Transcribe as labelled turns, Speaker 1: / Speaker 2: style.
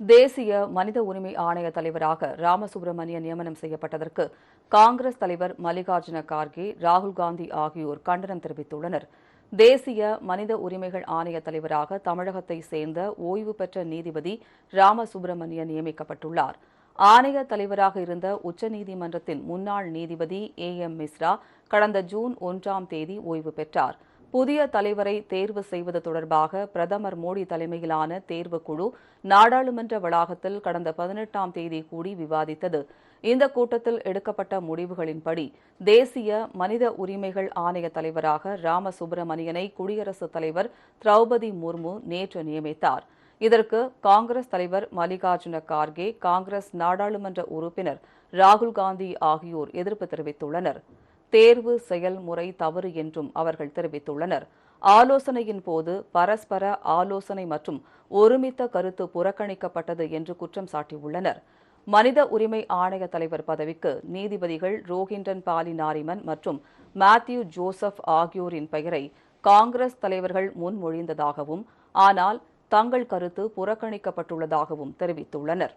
Speaker 1: தேசிய மனித உரிமை ஆணைய தலைவராக ராமசுப்பிரமணியன் நியமனம் செய்யப்பட்டதற்கு காங்கிரஸ் தலைவர் மல்லிகார்ஜுன கார்கே ராகுல் காந்தி ஆகியோர் கண்டனம் தெரிவித்துள்ளனர். தேசிய மனித உரிமைகள் ஆணைய தலைவராக தமிழகத்தை சேர்ந்த ஓய்வு பெற்ற நீதிபதி ராமசுப்பிரமணியன் நியமிக்கப்பட்டுள்ளார். ஆணைய தலைவராக இருந்த உச்சநீதிமன்றத்தின் முன்னாள் நீதிபதி ஏ எம் மிஸ்ரா கடந்த ஜூன் ஒன்றாம் தேதி ஓய்வு பெற்றார். புதிய தலைவரை தேர்வு செய்வது தொடர்பாக பிரதமர் மோடி தலைமையிலான தேர்வுக்குழு நாடாளுமன்ற வளாகத்தில் கடந்த பதினெட்டாம் தேதி கூடி விவாதித்தது. இந்த கூட்டத்தில் எடுக்கப்பட்ட முடிவுகளின்படி தேசிய மனித உரிமைகள் ஆணைய தலைவராக ராமசுப்பிரமணியனை குடியரசுத் தலைவர் திரௌபதி முர்மு நேற்று நியமித்தார். இதற்கு காங்கிரஸ் தலைவர் மல்லிகார்ஜுன கார்கே காங்கிரஸ் நாடாளுமன்ற உறுப்பினர் ராகுல் காந்தி ஆகியோர் எதிர்ப்பு தெரிவித்துள்ளனர். தேர்வு செயல்முறை தவறு என்றும் அவர்கள் தெரிவித்துள்ளனர். ஆலோசனையின் போது பரஸ்பர ஆலோசனை மற்றும் ஒருமித்த கருத்து புறக்கணிக்கப்பட்டது என்று குற்றம் சாட்டியுள்ளனர். மனித உரிமை ஆணைய தலைவர் பதவிக்கு நீதிபதிகள் ரோஹிண்டன் பாலி நாரிமன் மற்றும் மேத்யூ ஜோசப் ஆகியோரின் பெயரை காங்கிரஸ் தலைவர்கள் முன்மொழிந்ததாகவும் ஆனால் தங்கள் கருத்து புறக்கணிக்கப்பட்டுள்ளதாகவும் தெரிவித்துள்ளனர்.